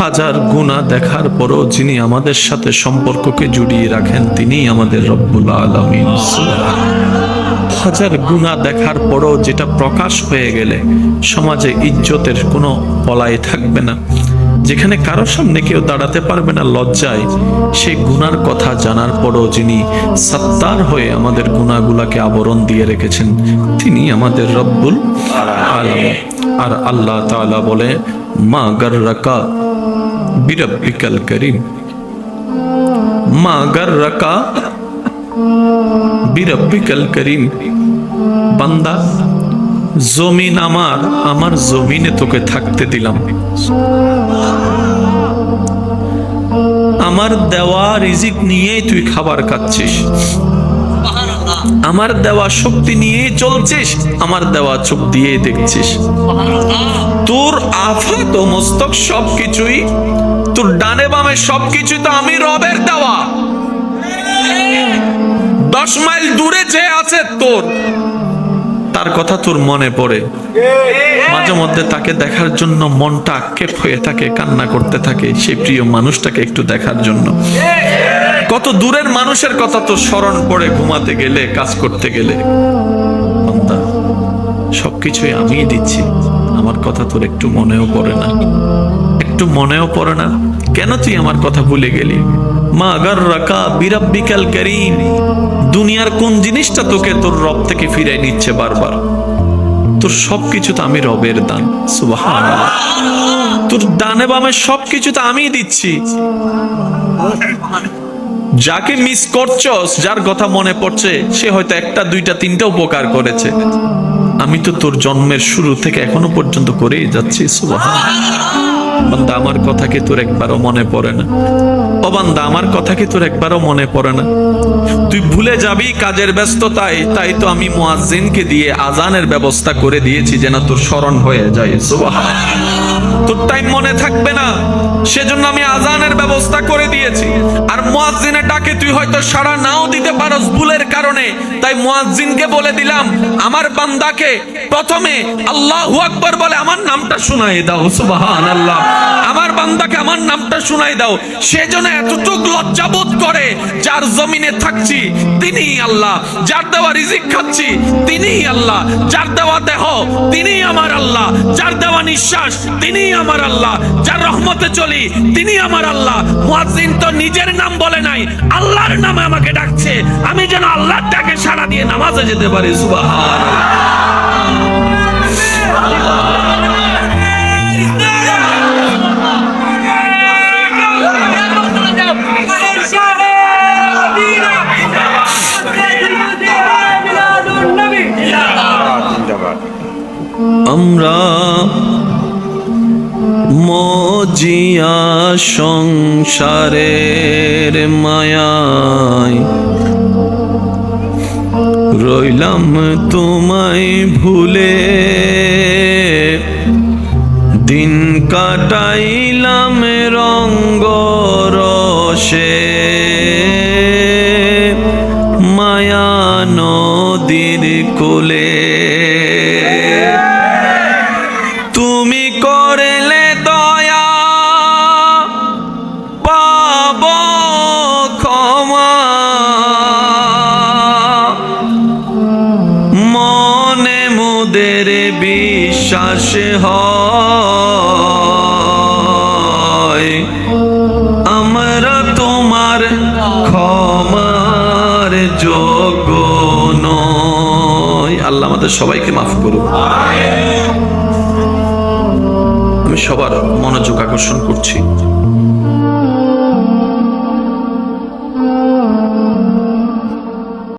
হাজার গুণা দেখার পরও যিনি আমাদের সাথে সম্পর্ককে জুড়িয়ে রাখেন তিনি আমাদের রব্বুল আলমিন। হাজার গুণা দেখার পরও যেটা প্রকাশ হয়ে গেলে সমাজে ইজ্জতের কোনো পলাই থাকবে না। যেখানে কারোর সামনে কেউ দাঁড়াতে পারবে না লজ্জায়, সেই গুনার কথা জানার পরও যিনি সত্তার হয়ে আমাদের গুণাগুলাকে আবরণ দিয়ে রেখেছেন, তিনি আমাদের রব্বুল আর আল্লাহ তাআলা বলে, মা গর্রাকা বিরব্বিকাল করিম। মা গর্রাকা বিরব্বিকাল করিম। বান্দা, জমিন আমার আমার জমিনে তোকে থাকতে দিলাম। আমার দেওয়া রিজিক নিয়েই তুই খাবার খাচ্ছিস। আমার দেওয়া শক্তি নিয়েই চলছিস, আমার দেওয়া চোখ দিয়েই দেখছিস। তোর মস্তক সবকিছুই, তোর ডানে বামে সবকিছু তো আমি রবের দেওয়া। দশ মাইল দূরে যে আছে তোর, তার কথা তোর মনে পড়ে। মাঝে মধ্যে তাকে দেখার জন্য মনটা আক্ষেপ হয়ে থাকে, কান্না করতে থাকে সেই প্রিয় মানুষটাকে একটু দেখার জন্য। কত দূরের মানুষের কথা তো স্মরণ পড়ে ঘুমাতে গেলে, কাজ করতে গেলে। সবকিছুই আমিই দিচ্ছি। আমার কথা তোর একটু মনেও পড়ে না। একটু মনেও পড়ে না? কেন তুই আমার কথা ভুলে গেলি? মা আগার রাকা বিরাব্বিকাল করিম। দুনিয়ার কোন জিনিসটা তোকে তোর রব থেকে ফিরাই নিচ্ছে বারবার? তোর সবকিছু তো আমি রবের দান। তোর ডানে বামে সবকিছু তো আমিই দিচ্ছি। যাকে মিস করছস, যার কথা মনে পড়ছে, সে হয়তো একটা, দুইটা, তিনটা উপকার করেছে। আমি তো তোর জন্মের শুরু থেকে এখনও পর্যন্ত করেই যাচ্ছি বান্দা, আমার কথা কি তোর একবারও মনে পড়ে না। অবান্দা আমার কথা কি তোর একবারও মনে পড়ে না। তুই ভুলে যাবি কাজের ব্যস্ততায়, তাই তো আমি মোয়াজ্জিনকে দিয়ে আজানের ব্যবস্থা করে দিয়েছি যেন তোর স্মরণ হয়ে যায় সুবহানাল্লাহ তোর টাইম মনে থাকবে না। সেজন্য আমি আজানের ব্যবস্থা করে দিয়েছি। আর মুয়াজ্জিনের ডাকে তুই হয়তো সাড়া নাও দিতে পারস ভুলের কারণে। তাই মুয়াজ্জিনকে বলে দিলাম, আমার বান্দাকে প্রথমে আল্লাহু আকবার বলে, আমার নামটা শোনাই দাও, সুবহানাল্লাহ। আমার বান্দাকে আমার নামটা শোনাই দাও। সেজন্য এতটুক লজ্জাবোধ করে, যার জমিনে থাকছি তিনি আল্লাহ। যার দেওয়া রিজিক খাচ্ছি তিনি আল্লাহ। যার দেওয়া দেহ তিনি আমার আল্লাহ। যার দেওয়া নিঃশ্বাস তিনি আমার আল্লাহ। যার রহমতে চলি তিনি আমার আল্লাহ। মুয়াজ্জিন তো নিজের নাম বলে নাই, আল্লাহর নামে আমাকে ডাকছে। আমি যেন আল্লাহর ডাকে সাড়া দিয়ে নামাজে যেতে পারি, সুবহানাল্লাহ। মজিয়া সংসারের মায়ায়। রইলাম তোমায় ভুলে। দিন কাটাইলাম রঙ্গ রসে বিশ্বাস হয়। আমরা তোমার ক্ষমার যোগ্য নয় আল্লাহ আমাদের সবাইকে মাফ করুন আমি সবার মনোযোগ আকর্ষণ করছি।